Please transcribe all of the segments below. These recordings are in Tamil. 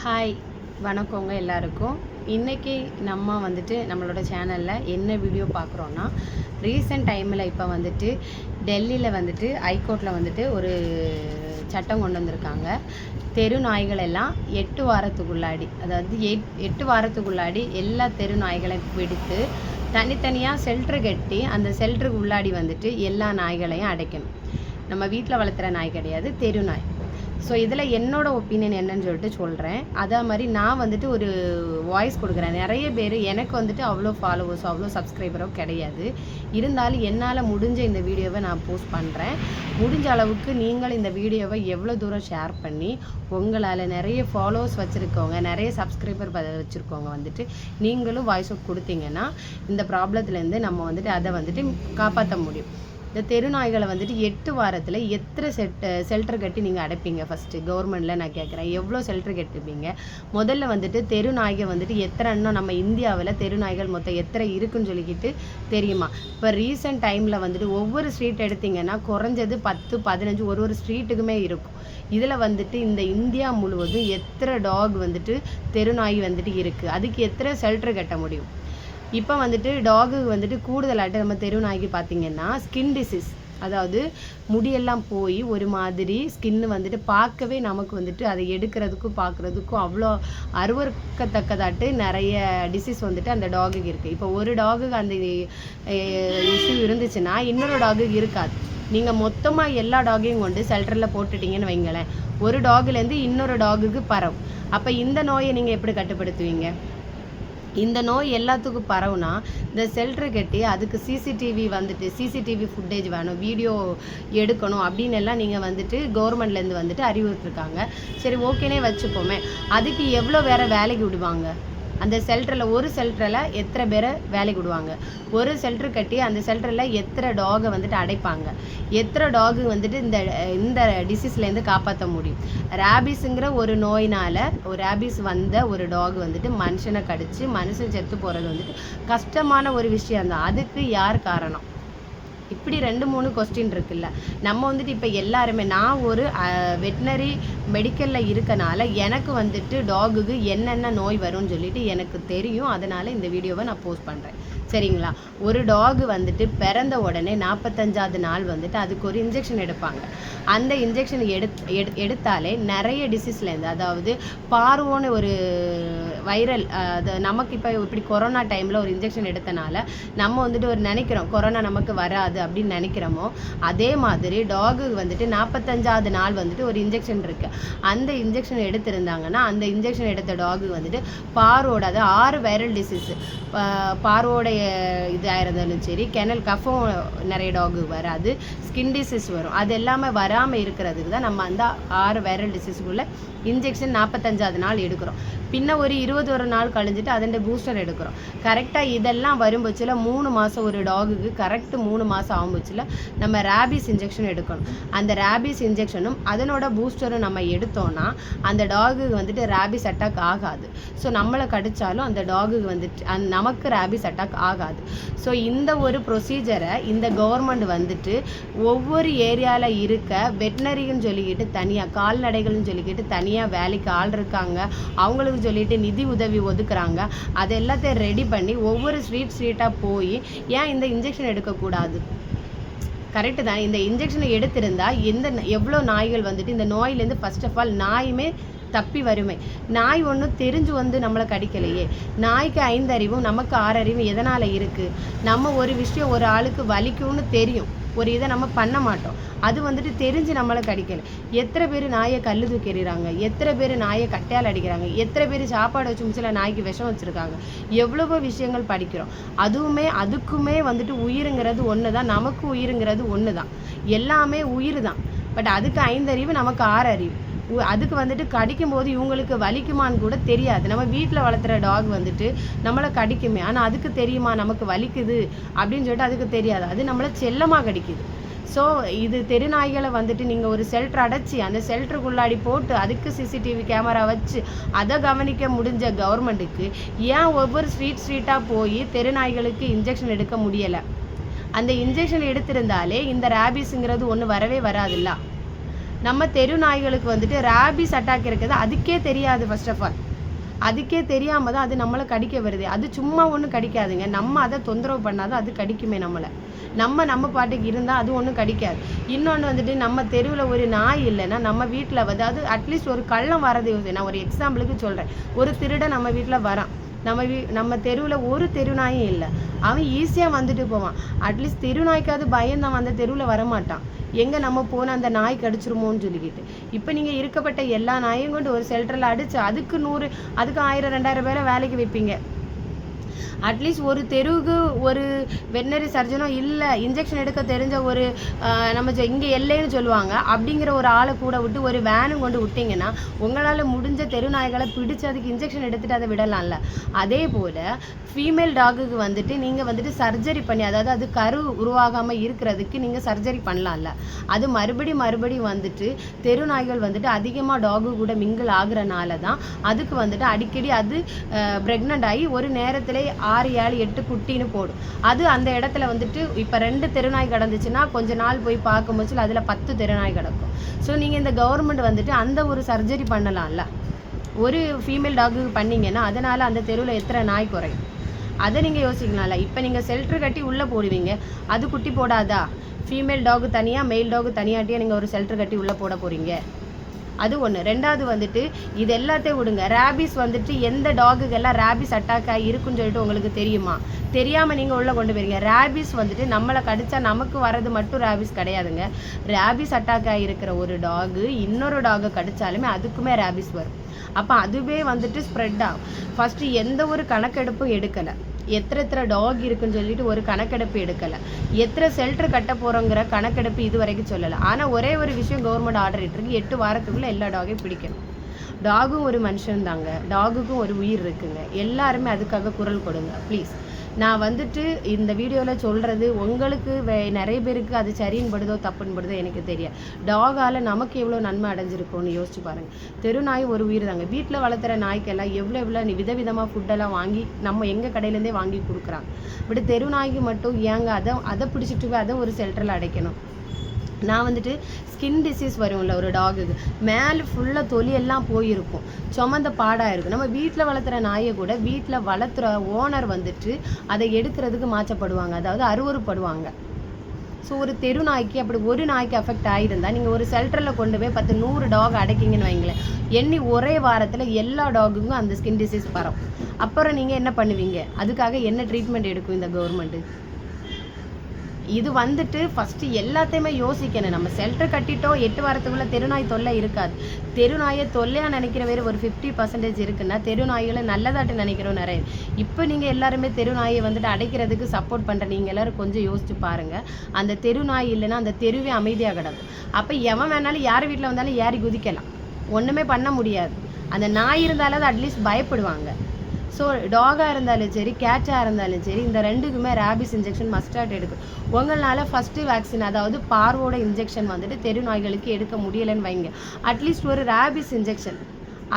ஹாய் வணக்கங்க எல்லாருக்கும். இன்றைக்கி நம்ம வந்துட்டு நம்மளோட சேனலில் என்ன வீடியோ பார்க்குறோன்னா ரீசெண்ட் டைமில் இப்போ வந்துட்டு டெல்லியில் வந்துட்டு ஹைகோர்ட்டில் வந்துட்டு ஒரு சட்டம் கொண்டு வந்திருக்காங்க. தெரு நாய்கள் எல்லாம் எட்டு வாரத்துக்குள்ளாடி அதாவது எட் எட்டு வாரத்துக்குள்ளாடி எல்லா தெரு நாய்களையும் பிடித்து தனித்தனியாக செல்ட்ரு கட்டி அந்த செல்ட்ருக்கு உள்ளாடி வந்துட்டு எல்லா நாய்களையும் அடைக்கணும். நம்ம வீட்டில் வளர்த்துற நாய் கிடையாது தெரு நாய். ஸோ இதில் என்னோட ஒப்பீனியன் என்னன்னு சொல்லிட்டு சொல்கிறேன் அதே மாதிரி நான் வந்துட்டு ஒரு வாய்ஸ் கொடுக்குறேன். நிறைய பேர் எனக்கு வந்துட்டு அவ்வளோ ஃபாலோவர்ஸ் அவ்வளோ சப்ஸ்கிரைபரோ கிடையாது. இருந்தாலும் என்னால் முடிஞ்ச இந்த வீடியோவை நான் போஸ்ட் பண்ணுறேன் முடிஞ்ச அளவுக்கு நீங்கள் இந்த வீடியோவை எவ்வளோ தூரம் ஷேர் பண்ணி உங்களால் நிறைய ஃபாலோவர்ஸ் வச்சுருக்கவங்க நிறைய சப்ஸ்கிரைபர் வச்சுருக்கவங்க வந்துட்டு நீங்களும் வாய்ஸ் அவுட் கொடுத்தீங்கன்னா இந்த ப்ராப்ளத்துலேருந்து நம்ம வந்துட்டு அதை வந்துட்டு காப்பாற்ற முடியும். இந்த தெருநாய்களை வந்துட்டு எட்டு வாரத்தில் எத்தனை செட் செல்டர் கட்டி நீங்கள் அடைப்பீங்க ஃபஸ்ட்டு கவர்மெண்ட்டில் நான் கேட்குறேன் எவ்வளோ செல்டர் கட்டுப்பீங்க முதல்ல வந்துட்டு தெருநாய்கள் வந்துட்டு எத்தனை இன்னும் நம்ம இந்தியாவில் தெருநாய்கள் மொத்தம் எத்தனை இருக்குன்னு சொல்லிக்கிட்டு தெரியுமா? இப்போ ரீசெண்ட் டைமில் வந்துட்டு ஒவ்வொரு ஸ்ட்ரீட் எடுத்தீங்கன்னா குறைஞ்சது பத்து பதினஞ்சு ஒரு ஒரு ஸ்ட்ரீட்டுக்குமே இருக்கும். இதில் வந்துட்டு இந்த இந்தியா முழுவதும் எத்தனை டாக் வந்துட்டு தெருநாய் வந்துட்டு இருக்குது அதுக்கு எத்தனை செல்டர் கட்ட முடியும்? இப்போ வந்துட்டு டாகுக்கு வந்துட்டு கூடுதலாட்டு நம்ம தெரு நாய்க்கு பார்த்தீங்கன்னா ஸ்கின் டிசீஸ் அதாவது முடியெல்லாம் போய் ஒரு மாதிரி ஸ்கின்னு வந்துட்டு பார்க்கவே நமக்கு வந்துட்டு அதை எடுக்கிறதுக்கும் பார்க்குறதுக்கும் அவ்வளோ அருவறுக்கத்தக்கதாட்டு நிறைய டிசீஸ் வந்துட்டு அந்த டாகுக்கு இருக்குது இப்போ ஒரு டாகுக்கு அந்த இஷ்யூ இருந்துச்சுன்னா இன்னொரு டாகுக்கு இருக்காது. நீங்கள் மொத்தமாக எல்லா டாகையும் கொண்டு செல்டரில் போட்டுட்டீங்கன்னு வைங்களேன். ஒரு டாகுலேருந்து இன்னொரு டாகுக்கு பரவும். அப்போ இந்த நோயை நீங்கள் எப்படி கட்டுப்படுத்துவீங்க? இந்த நோய் எல்லாத்துக்கும் பரவுனா இந்த செல்ட்ரு கட்டி அதுக்கு சிசிடிவி வந்துட்டு சிசிடிவி ஃபுட்டேஜ் வேணும் வீடியோ எடுக்கணும் அப்படின்னு எல்லாம் நீங்கள் வந்துட்டு கவர்மெண்ட்லேருந்து வந்துட்டு அறிவுறுத்திருக்காங்க. சரி ஓகேனே வச்சுப்போமே. அதுக்கு எவ்வளோ வேறு வேலைக்கு விடுவாங்க? அந்த செல்டரில் ஒரு செல்டரில் எத்தனை பேரை வேலைக்கு விடுவாங்க? ஒரு செல்டர் கட்டி அந்த செல்டரில் எத்தனை டாகை வந்துட்டு அடைப்பாங்க? எத்தனை டாகு வந்துட்டு இந்த இந்த டிசீஸ்லேருந்து காப்பாற்ற முடியும்? ரேபிஸுங்கிற ஒரு நோயினால் ஒரு ரேபிஸ் வந்த ஒரு டாக் வந்துட்டு மனுஷனை கடிச்சு மனுஷன் செத்து போகிறது வந்துட்டு கஷ்டமான ஒரு விஷயம் தான். அதுக்கு யார் காரணம்? இப்படி ரெண்டு மூணு கொஸ்டின் இருக்குல்ல. நம்ம வந்துட்டு இப்போ எல்லாருமே நான் ஒரு வெட்டினரி மெடிக்கலில் இருக்கனால எனக்கு வந்துட்டு டாகுக்கு என்னென்ன நோய் வரும்னு சொல்லிட்டு எனக்கு தெரியும். அதனால் இந்த வீடியோவை நான் போஸ்ட் பண்ணுறேன் சரிங்களா? ஒரு டாக் வந்துட்டு பிறந்த உடனே நாற்பத்தஞ்சாவது நாள் வந்துட்டு அதுக்கு ஒரு இன்ஜெக்ஷன் எடுப்பாங்க. அந்த இன்ஜெக்ஷன் எடுத் எடு எடுத்தாலே நிறைய டிசீஸ்லேருந்து அதாவது பார்வோன்னு ஒரு வைரல் அது நமக்கு இப்போ இப்படி கொரோனா டைமில் ஒரு இன்ஜெக்ஷன் எடுத்தனால நம்ம வந்துட்டு ஒரு நினைக்கிறோம் கொரோனா நமக்கு வராது அப்படின்னு நினைக்கிறோமோ அதே மாதிரி டாகு வந்துட்டு நாற்பத்தஞ்சாவது நாள் வந்துட்டு ஒரு இன்ஜெக்ஷன் இருக்குது அந்த இன்ஜெக்ஷன் எடுத்திருந்தாங்கன்னா அந்த இன்ஜெக்ஷன் எடுத்த டாகு வந்துட்டு பார்வோட அது ஆறு வைரல் டிசீஸ் பார்வோடைய இதாக இருந்தாலும் சரி கெனல் கஃபம் நிறைய டாகு வராது ஸ்கின் டிசீஸ் வரும். அது எல்லாமே வராமல் இருக்கிறதுக்கு தான் நம்ம அந்த ஆறு வைரல் டிசீஸுக்குள்ளே இன்ஜெக்ஷன் நாற்பத்தஞ்சாவது நாள் எடுக்கிறோம். பின்ன ஒரு இருபது ஒரு நாள் கழிஞ்சிட்டு அதன் பூஸ்டர் எடுக்கிறோம். கரெக்டாக இதெல்லாம் வரும்போச்சில் மூணு மாதம் ஒரு டாகுக்கு கரெக்ட் மூணு மாதம் ஆகும்போச்சில் நம்ம ரேபிஸ் இன்ஜெக்ஷன் எடுக்கணும். அந்த ரேபிஸ் இன்ஜெக்ஷனும் அதனோட பூஸ்டரும் நம்ம எடுத்தோம்னா அந்த டாகுக்கு வந்துட்டு ரேபிஸ் அட்டாக் ஆகாது. ஸோ நம்மளை கடிச்சாலும் அந்த டாகுக்கு வந்துட்டு அந் நமக்கு ரேபிஸ் அட்டாக் ஆகாது. ஸோ இந்த ஒரு ப்ரொசீஜரை இந்த கவர்மெண்ட் வந்துட்டு ஒவ்வொரு ஏரியாவில் இருக்க வெட்டினரின்னு சொல்லிக்கிட்டு தனியாக கால்நடைகள்னு சொல்லிக்கிட்டு தனியாக வேலைக்கு ஆள் இருக்காங்க. அவங்களுக்கு சொல்லிட்டு நிதி உதவி ஒதுக்குறாங்க. அது எல்லாத்தையும் ரெடி பண்ணி ஒவ்வொரு ஸ்ட்ரீட் ஸ்ட்ரீட்டாக போய் ஏன் இந்த இன்ஜெக்ஷன் எடுக்கக்கூடாது? கரெக்டு தான். இந்த இன்ஜெக்ஷனை எடுத்திருந்தால் எந்த எவ்வளோ நாய்கள் வந்துட்டு இந்த நோயிலேருந்து ஃபர்ஸ்ட் ஆஃப் ஆல் நாயுமே தப்பி வருமே. நாய் ஒன்றும் தெரிஞ்சு வந்து நம்மளை கடிக்கலையே. நாய்க்கு ஐந்தறிவும் நமக்கு ஆறறிவும் எதனால் இருக்குது நம்ம ஒரு விஷயம் ஒரு ஆளுக்கு வலிக்கும்னு தெரியும். ஒரு இதை நம்ம பண்ண மாட்டோம். அது வந்துட்டு தெரிஞ்சு நம்மளை கடிக்கல எத்தனை பேர் நாயை கல்லு தூக்கி எறிகிறாங்க? எத்தனை பேர் நாயை கட்டையால் அடிக்கிறாங்க? எத்தனை பேர் சாப்பாடு வச்சு முடிச்சல நாய்க்கு விஷம் வச்சுருக்காங்க? எவ்வளவோ விஷயங்கள் படிக்கிறோம். அதுவுமே அதுக்குமே வந்துட்டு உயிருங்கிறது ஒன்று தான் நமக்கு உயிருங்கிறது ஒன்று தான் எல்லாமே உயிர் தான். பட் அதுக்கு ஐந்தறிவு நமக்கு ஆறு அறிவு அதுக்கு வந்துட்டு கடிக்கும் போது இவங்களுக்கு வலிக்குமான்னு கூட தெரியாது. நம்ம வீட்டில் வளர்த்துற டாக் வந்துட்டு நம்மளை கடிக்குமே. ஆனால் அதுக்கு தெரியுமா? நமக்கு வலிக்குது அப்படின்னு சொல்லிட்டு அதுக்கு தெரியாது. அது நம்மளை செல்லமாக கடிக்குது. ஸோ இது தெருநாய்களை வந்துட்டு நீங்கள் ஒரு செல்ட்ரு அடைச்சி அந்த செல்ட்ருக்குள்ளாடி போட்டு அதுக்கு சிசிடிவி கேமரா வச்சு அதை கவனிக்க முடிஞ்ச கவர்மெண்ட்டுக்கு ஏன் ஒவ்வொரு ஸ்ட்ரீட் ஸ்ட்ரீட்டாக போய் தெருநாய்களுக்கு இன்ஜெக்ஷன் எடுக்க முடியலை? அந்த இன்ஜெக்ஷன் எடுத்திருந்தாலே இந்த ரேபிஸுங்கிறது ஒன்று வரவே வராதுல்ல. நம்ம தெரு நாய்களுக்கு வந்துட்டு ரேபிஸ் அட்டாக் இருக்குது. அதுக்கே தெரியாது ஃபர்ஸ்ட் ஆஃப் ஆல் அதுக்கே தெரியாமல் தான் அது நம்மளை கடிக்க வருது. அது சும்மா ஒன்றும் கடிக்காதுங்க. நம்ம அதை தொந்தரவு பண்ணாதான் அது கடிக்குமே நம்மளை. நம்ம நம்ம பாட்டுக்கு இருந்தால் அது ஒன்றும் கடிக்காது. இன்னொன்று வந்துட்டு நம்ம தெருவில் ஒரு நாய் இல்லைன்னா நம்ம வீட்டில் வந்து அது அட்லீஸ்ட் ஒரு கள்ளம் வரது நான் ஒரு எக்ஸாம்பிளுக்கு சொல்கிறேன் ஒரு திருடன் நம்ம வீட்டில் வரான். நம்ம வீ நம்ம தெருவில் ஒரு தெரு நாயும் இல்லை. அவன் ஈஸியாக வந்துட்டு போவான். அட்லீஸ்ட் தெரு நாய்க்காவது பயந்தான் அந்த தெருவில் வரமாட்டான். எங்கே நம்ம போனால் அந்த நாய் கடிச்சிருமோன்னு சொல்லிக்கிட்டு. இப்போ நீங்கள் இருக்கப்பட்ட எல்லா நாயும் கொண்டு ஒரு செல்டரில் அடித்து அதுக்கு நூறு அதுக்கு ஆயிரம் ரெண்டாயிரம் பேரை வேலைக்கு வைப்பீங்க. அட்லீஸ்ட் ஒரு தெருவுக்கு ஒரு வெட்டினரி சர்ஜனோ இல்லை இன்ஜெக்ஷன் எடுக்க தெரிஞ்ச ஒரு நம்ம இங்கே எல்லைன்னு சொல்லுவாங்க. அப்படிங்கிற ஒரு ஆளை கூட விட்டு ஒரு வேனும் கொண்டு விட்டிங்கன்னா உங்களால் முடிஞ்ச தெரு நாய்களை பிடிச்சு அதுக்கு இன்ஜெக்ஷன் எடுத்துட்டு அதை விடலாம்ல. அதே போல் ஃபீமேல் டாகுக்கு வந்துட்டு நீங்கள் வந்துட்டு சர்ஜரி பண்ணி அதாவது அது கரு உருவாகாமல் இருக்கிறதுக்கு நீங்கள் சர்ஜரி பண்ணலாம்ல. அது மறுபடி மறுபடி வந்துட்டு தெரு நாய்கள் வந்துட்டு அதிகமாக டாகு கூட மிங்கிள் ஆகுறனால தான் அதுக்கு வந்துட்டு அடிக்கடி அது ப்ரெக்னென்ட் ஆகி ஒரு நேரத்திலே ஆறு ஏழு எட்டு குட்டின்னு போடும். அது அந்த இடத்துல வந்துட்டு இப்போ ரெண்டு தெருநாய் கிடந்துச்சுன்னா கொஞ்ச நாள் போய் பார்க்கும்போது அதில் பத்து தெருநாய் கிடக்கும். ஸோ நீங்கள் இந்த கவர்மெண்ட் வந்துட்டு அந்த ஒரு சர்ஜரி பண்ணலாம்ல. ஒரு ஃபீமேல் டாகுக்கு பண்ணிங்கன்னா அதனால் அந்த தெருவில் எத்தனை நாய் குறையும்? அதை நீங்கள் யோசிக்கலாம்ல. இப்போ நீங்கள் செல்ட்ரு கட்டி உள்ளே போடுவீங்க அது குட்டி போடாதா? ஃபீமேல் டாகு தனியாக மெயில் டாகு தனியாட்டியாக நீங்கள் ஒரு செல்ட்ரு கட்டி உள்ளே போட போகிறீங்க அது ஒன்று ரெண்டாவது வந்துட்டு இது எல்லாத்தையும் விடுங்க. ரேபிஸ் வந்துட்டு எந்த டாகுக்கெல்லாம் ரேபிஸ் அட்டாக் ஆகி இருக்குன்னு சொல்லிட்டு உங்களுக்கு தெரியுமா? தெரியாமல் நீங்கள் உள்ளே கொண்டு போயிருங்க. ரேபிஸ் வந்துட்டு நம்மளை கடிச்சா நமக்கு வர்றது மட்டும் ரேபிஸ் கிடையாதுங்க. ரேபிஸ் அட்டாக் ஆகிருக்கிற ஒரு டாகு இன்னொரு டாகை கடிச்சாலுமே அதுக்குமே ரேபிஸ் வரும். அப்போ அதுவே வந்துட்டு ஸ்ப்ரெட் ஆகும். ஃபஸ்ட்டு எந்த ஒரு கணக்கெடுப்பும் எடுக்கலை. எத்தனை எத்தனை டாக் இருக்குன்னு சொல்லிட்டு ஒரு கணக்கெடுப்பு எடுக்கலை. எத்தனை செல்டர் கட்ட போகிறோங்கிற கணக்கெடுப்பு இது வரைக்கும் சொல்லலை. ஆனால் ஒரே ஒரு விஷயம் கவர்மெண்ட் ஆர்டர் இட்டுருக்கு எட்டு வாரத்துக்குள்ளே எல்லா டாகையும் பிடிக்கணும். டாகும் ஒரு மனுஷன் தாங்க டாகுக்கும் ஒரு உயிர் இருக்குங்க. எல்லாருமே அதுக்காக குரல் கொடுங்க. ப்ளீஸ் நான் வந்துட்டு இந்த வீடியோவில் சொல்கிறது உங்களுக்கு வே- நிறைய பேருக்கு அது சரின்னு படுதோ தப்புன்னு படுதோ எனக்கு தெரியாது. டாகால் நமக்கு எவ்வளோ நன்மை அடைஞ்சிருக்கும்னு யோசிச்சு பாருங்கள் தெரு நாய் ஒரு உயிர் தாங்க வீட்டில் வளர்த்துற நாய்க்கெல்லாம் எவ்வளோ எவ்வளோ விதவிதமாக ஃபுட்டெல்லாம் வாங்கி நம்ம எங்கள் கடையிலேருந்தே வாங்கி கொடுக்குறாங்க. பட் தெரு நாய்க்கு மட்டும் ஏங்க அதை அதை பிடிச்சிட்டு போய் அதை ஒரு செல்டரில் அடைக்கணும்? நான் வந்துட்டு ஸ்கின் டிசீஸ் வரும்ல ஒரு டாகுக்கு மேலே ஃபுல்லாக தொலியெல்லாம் போயிருக்கும். சுமந்த பாடாக இருக்கும். நம்ம வீட்டில் வளர்த்துற நாயை கூட வீட்டில் வளர்த்துற ஓனர் வந்துட்டு அதை எடுக்கிறதுக்கு மாற்றப்படுவாங்க. அதாவது அருவருப்படுவாங்க. ஸோ ஒரு தெரு நாய்க்கு அப்படி ஒரு நாய்க்கு அஃபெக்ட் ஆகியிருந்தால் நீங்கள் ஒரு செல்டரில் கொண்டு போய் பத்து நூறு டாக் அடைக்கிங்கன்னு வைங்களேன். எண்ணி ஒரே வாரத்தில் எல்லா டாகுக்கும் அந்த ஸ்கின் டிசீஸ் பரவும். அப்புறம் நீங்கள் என்ன பண்ணுவீங்க? அதுக்காக என்ன ட்ரீட்மெண்ட் எடுக்கும் இந்த கவர்மெண்ட்டு இது வந்துட்டு ஃபஸ்ட்டு எல்லாத்தையுமே யோசிக்கணும். நம்ம செல்டர் கட்டிட்டோம் எட்டு வாரத்துக்குள்ளே தெருநாய் தொல்லை இருக்காது. தெருநாயை தொல்லையாக நினைக்கிற வேறு ஒரு ஃபிஃப்டி பர்சன்டேஜ் இருக்குன்னா தெருநாய்களை நல்லதாட்டு நினைக்கிறோம் நிறைய இப்போ நீங்கள் எல்லாருமே தெருநாயை வந்துட்டு அடைக்கிறதுக்கு சப்போர்ட் பண்ணுற நீங்கள் எல்லாரும் கொஞ்சம் யோசிச்சு பாருங்கள் அந்த தெருநாய் இல்லைன்னா அந்த தெருவே அமைதியாக கிடக்கும். அப்போ எவன் வேணாலும் யார் வீட்டில் வந்தாலும் ஏறி குதிக்கலாம். ஒன்றுமே பண்ண முடியாது. அந்த நாய் இருந்தாலும் அட்லீஸ்ட் பயப்படுவாங்க. ஸோ டாகாக இருந்தாலும் சரி கேட்டாக இருந்தாலும் சரி இந்த ரெண்டுக்குமே ரேபிஸ் இன்ஜெக்ஷன் மஸ்டார்ட் எடுக்கும் உங்களால் ஃபஸ்ட்டு வேக்சின் அதாவது பார்வோட இன்ஜெக்ஷன் வந்துட்டு தெரு நாய்களுக்கு எடுக்க முடியலைன்னு வைங்க. அட்லீஸ்ட் ஒரு ரேபிஸ் இன்ஜெக்ஷன்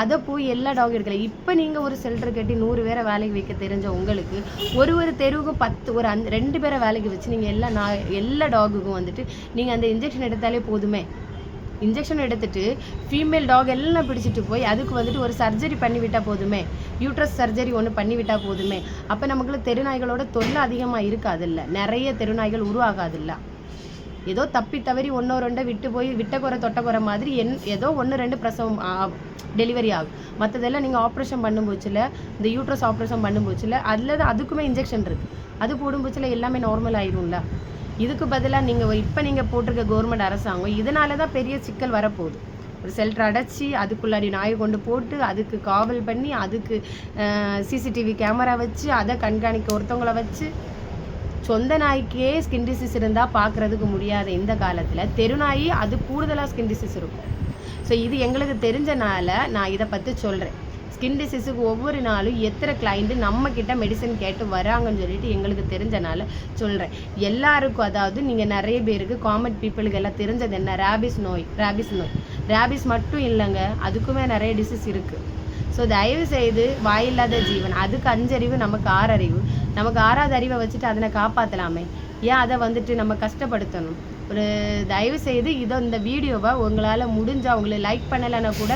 அதை போய் எல்லா டாகும் எடுக்கல. இப்போ நீங்கள் ஒரு செல்டர் கட்டி நூறு பேரை வேலைக்கு வைக்க தெரிஞ்ச உங்களுக்கு ஒரு ஒரு தெருவுக்கும் பத்து ஒரு அந் ரெண்டு பேரை வேலைக்கு வச்சு நீங்கள் எல்லா நாய் எல்லா டாகுக்கும் வந்துட்டு நீங்கள் அந்த இன்ஜெக்ஷன் எடுத்தாலே போதுமே. இன்ஜெக்ஷன் எடுத்துட்டு ஃபீமேல் டாக் எல்லாம் பிடிச்சிட்டு போய் அதுக்கு வந்துட்டு ஒரு சர்ஜரி பண்ணி விட்டால் போதுமே? யூட்ரஸ் சர்ஜரி ஒன்று பண்ணிவிட்டால் போதுமே? அப்போ நமக்குள்ள தெருநாய்களோட தொல்லை அதிகமாக இருக்காதுல்ல. நிறைய தெருநாய்கள் உருவாகாதுல்ல. ஏதோ தப்பி தவறி ஒன்றோ ரெண்டோ விட்டு போய் விட்ட குறை தொட்ட குறை மாதிரி என் ஏதோ ஒன்று ரெண்டு பிரசவம் டெலிவரி ஆகும். மற்றதெல்லாம் நீங்கள் ஆப்ரேஷன் பண்ணும் போச்சுல இந்த யூட்ரஸ் ஆப்ரேஷன் பண்ணும் போச்சுல அதில் தான் அதுக்குமே இன்ஜெக்ஷன் இருக்குது அது போடும் போச்சுல எல்லாமே நார்மல் ஆயிரும்ல. இதுக்கு பதிலாக நீங்கள் இப்போ நீங்கள் போட்டிருக்க கவர்மெண்ட் அரசாங்கம் இதனால தான் பெரிய சிக்கல் வரப்போகுது. ஒரு செல்டர் அடைச்சி அதுக்குள்ளாடி நாயை கொண்டு போட்டு அதுக்கு காவல் பண்ணி அதுக்கு சிசிடிவி கேமரா வச்சு அதை கண்காணிக்க ஒருத்தவங்களை வச்சு சொந்த நாய்க்கே ஸ்கின் டிசீஸ் இருந்தால் பார்க்குறதுக்கு முடியாத இந்த காலத்தில் தெருநாயி அது கூடுதலாக ஸ்கின் டிசீஸ் இருக்கும். ஸோ இது எங்களுக்கு தெரிஞ்சனால நான் இதை பற்றி சொல்கிறேன் ஸ்கின் டிசீஸுக்கு ஒவ்வொரு நாளும் எத்தனை கிளைண்ட்டு நம்ம மெடிசன் கேட்டு வராங்கன்னு சொல்லிட்டு எங்களுக்கு தெரிஞ்சனால சொல்கிறேன் எல்லாருக்கும் அதாவது நீங்கள் நிறைய பேருக்கு காமன் பீப்புளுக்கு எல்லாம் தெரிஞ்சது என்ன? ரேபிஸ் நோய் ரேபிஸ் நோய். ரேபிஸ் மட்டும் இல்லைங்க அதுக்குமே நிறைய டிசீஸ் இருக்குது ஸோ தயவு செய்து வாயில்லாத ஜீவன். அதுக்கு அஞ்சறிவு நமக்கு ஆறறிவு. நமக்கு ஆறாவது அறிவை வச்சுட்டு அதனை காப்பாற்றலாமே ஏன் அதை வந்துட்டு நம்ம கஷ்டப்படுத்தணும்? ஒரு தயவு செய்து இதை இந்த வீடியோவை உங்களால் முடிஞ்சால் அவங்கள லைக் பண்ணலைன்னா கூட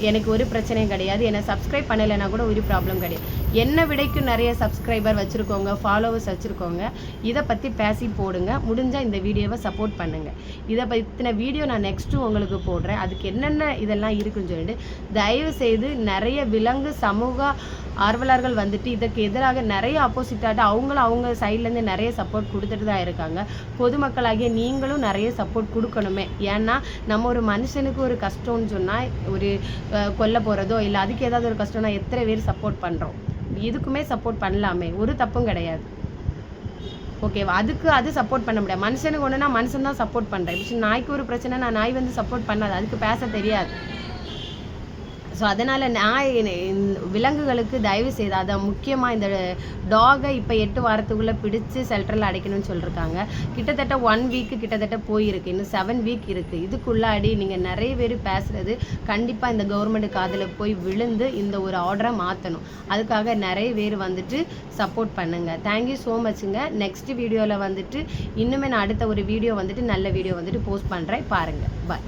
எனக்கு ஒரு பிரச்சனையும் கிடையாது. என்னை சப்ஸ்கிரைப் பண்ணலைன்னா கூட ஒரு ப்ராப்ளம் கிடையாது. என்னை விடைக்கும் நிறைய சப்ஸ்கிரைபர் வச்சுருக்கோங்க ஃபாலோவர்ஸ் வச்சுருக்கோங்க இதை பற்றி பேசி போடுங்க முடிஞ்சால் இந்த வீடியோவை சப்போர்ட் பண்ணுங்கள் இதை பற்றின வீடியோ நான் நெக்ஸ்ட்டு உங்களுக்கு போடுறேன். அதுக்கு என்னென்ன இதெல்லாம் இருக்குன்னு சொல்லிட்டு தயவு செய்து நிறைய விலங்கு சமூக ஆர்வலர்கள் வந்துட்டு இதற்கு எதிராக நிறைய அப்போசிட்டாட்டு அவங்களும் அவங்க சைட்லேருந்து நிறைய சப்போர்ட் கொடுத்துட்டு தான் இருக்காங்க. பொதுமக்களாகிய நீங்களும் நிறைய சப்போர்ட் கொடுக்கணுமே. ஏன்னா நம்ம ஒரு மனுஷனுக்கு ஒரு கஷ்டம்னு சொன்னால் ஒரு கொல்ல போகிறதோ இல்லை அதுக்கு ஏதாவது ஒரு கஷ்டம்னா எத்தனை பேர் சப்போர்ட் பண்ணுறோம் இதுக்குமே சப்போர்ட் பண்ணலாமே. ஒரு தப்பும் கிடையாது. ஓகேவா அதுக்கு அது சப்போர்ட் பண்ண முடியாது. மனுஷனுக்கு ஒன்றுனா மனுஷன் தான் சப்போர்ட் பண்ணுறேன் இப்போ நாய்க்கு ஒரு பிரச்சனை நான் நாய் வந்து சப்போர்ட் பண்ணாது. அதுக்கு பேச தெரியாது. ஸோ அதனால் நான் விலங்குகளுக்கு தயவு செய்து அதை முக்கியமாக இந்த டாகை இப்போ எட்டு வாரத்துக்குள்ளே பிடிச்சு செல்டரில் அடைக்கணும்னு சொல்லியிருக்காங்க கிட்டத்தட்ட ஒன் வீக்கு கிட்டத்தட்ட போயிருக்கு. இன்னும் செவன் வீக் இருக்குது இதுக்குள்ளாடி நீங்கள் நிறைய பேர் பேசுகிறது கண்டிப்பாக இந்த கவர்மெண்ட் காதில் போய் விழுந்து இந்த ஒரு ஆர்டரை மாற்றணும் அதுக்காக நிறைய பேர் வந்துட்டு சப்போர்ட் பண்ணுங்கள் தேங்க்யூ ஸோ மச்சுங்க நெக்ஸ்ட் வீடியோவில் வந்துட்டு இன்னுமே நான் அடுத்த ஒரு வீடியோ வந்துட்டு நல்ல வீடியோ வந்துட்டு போஸ்ட் பண்ணுறேன் பாருங்கள் பாய்